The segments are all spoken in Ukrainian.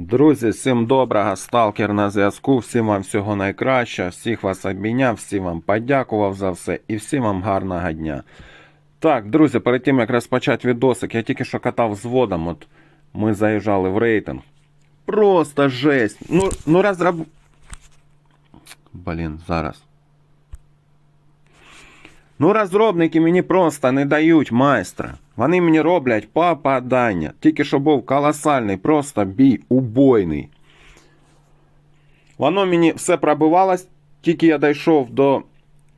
Друзі, всім доброго, сталкер на зв'язку, всім вам всього найкращого, всіх вас обміняв, всім вам подякував за все і всім вам гарного дня. Так, друзі, перед тим як розпочати відосик, я тільки що катав з водом, от ми заїжджали в рейтинг. Просто жесть. Ну, ну розраб... Блін, зараз. Ну, розробники мені просто не дають майстра. Вони мені роблять попадання. Тільки що був колосальний, просто бій убойний. Воно мені все пробивалось, тільки я дійшов до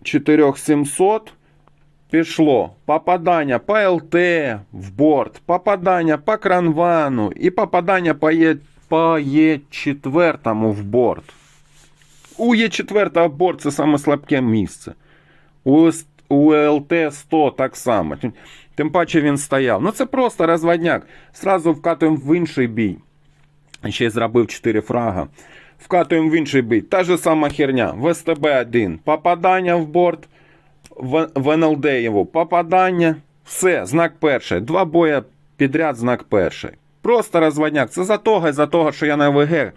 4700. Пішло попадання по ЛТ в борт, попадання по кранвану і попадання по Е, по Е4 в борт. У Е4 борт це саме слабке місце. У, С- у ЛТ 100 так само. Тим- Тим паче він стояв. Ну це просто розводняк. Сразу вкатуємо в інший бій. Ще й зробив 4 фрага. Вкатуємо в інший бій. Та же сама херня. В СТБ-1. Попадання в борт. В, в НЛД його. Попадання. Все, знак перший. Два боя підряд, знак перший. Просто розводняк. Це за того і за того, що я на ВГ.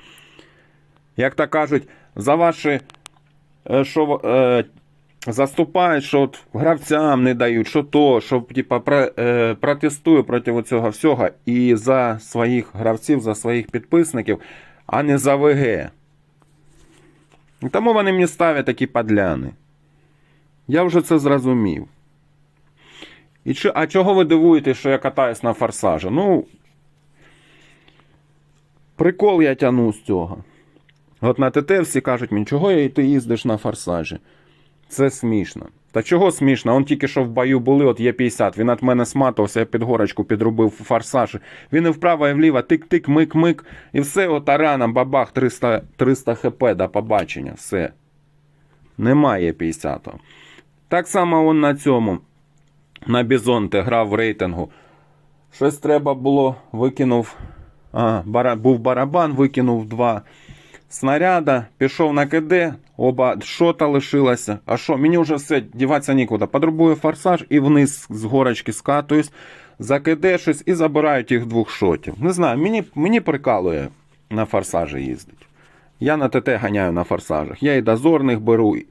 Як то кажуть, за ваші. е, Що, е, заступають, що от гравцям не дають, що то, що типа, про, е, протестую проти цього всього і за своїх гравців, за своїх підписників, а не за ВГ. Тому вони мені ставлять такі подляни. Я вже це зрозумів. І чи, а чого ви дивуєтесь, що я катаюсь на форсажі? Ну. Прикол я тяну з цього. От на ТТ всі кажуть мені, чого ти їздиш на форсажі? Це смішно. Та чого смішно? Он тільки що в бою були, от є 50. Він від мене сматувався, я під горочку підробив форсаж. Він і вправо, і вліво, тик-тик, мик-мик. І все, от арана, бабах, 300, 300 хп до побачення. Все. Немає 50. Так само он на цьому. На Бізонте грав в рейтингу. Щось треба було, викинув. А, бара, був барабан, викинув два снаряда, пішов на КД, оба шота лишилося. А що, мені вже все, діватися нікуди. Подрубую форсаж і вниз з горочки скатуюсь, за щось і забираю тих двох шотів. Не знаю, мені, мені прикалує на форсажі їздить. Я на ТТ ганяю на форсажах. Я і дозорних беру, і-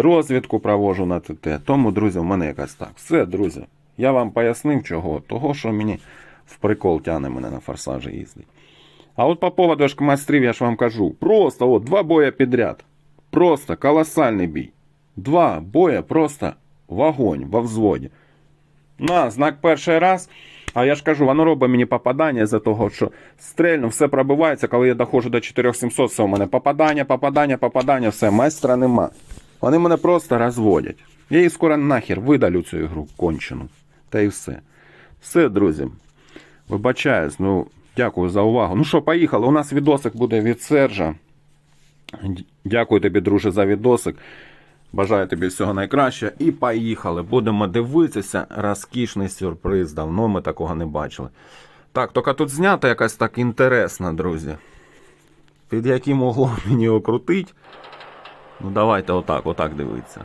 розвідку провожу на ТТ. Тому, друзі, в мене якось так. Все, друзі. Я вам пояснив чого. Того, що мені в прикол тяне мене на форсажі їздить. А от по поводу ж я ж вам кажу. Просто от два боя підряд. Просто колосальний бій. Два боя просто вогонь во взводі. На, знак перший раз. А я ж кажу, воно робить мені попадання за того, що стрельну, все пробивається, коли я доходжу до 4700, все у мене попадання, попадання, попадання, все, майстра нема. Вони мене просто розводять. Я її скоро нахер видалю цю ігру кончену. Та і все. Все, друзі. Вибачаюсь, ну дякую за увагу. Ну що, поїхали. У нас відосик буде від Сержа. Дякую тобі, друже, за відосик. Бажаю тобі всього найкращого. І поїхали. Будемо дивитися. Розкішний сюрприз. Давно ми такого не бачили. Так, тільки тут знято якась так інтересно, друзі. Під яким углом мені окрутить. Ну, давайте отак, отак дивитися.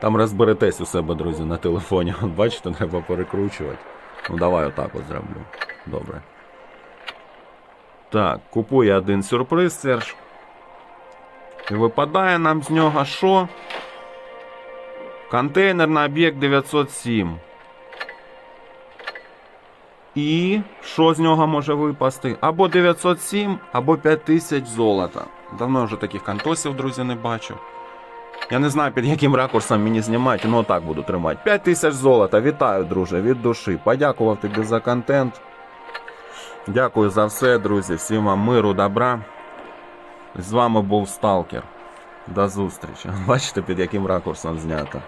Там розберетесь у себе, друзі, на телефоні. Бачите, треба перекручувати. Ну, давай отак от зроблю. Добре. Так, купує один сюрприз, Серж. І випадає нам з нього що? Контейнер на об'єкт 907. І що з нього може випасти? Або 907, або 5000 золота. Давно вже таких контосів, друзі, не бачив. Я не знаю, під яким ракурсом мені знімати, ну отак буду тримати. 5 тисяч золота. Вітаю, друже, від душі. Подякував тобі за контент. Дякую за все, друзі. Всім вам миру, добра. З вами був Сталкер. До зустрічі. Бачите, під яким ракурсом знято.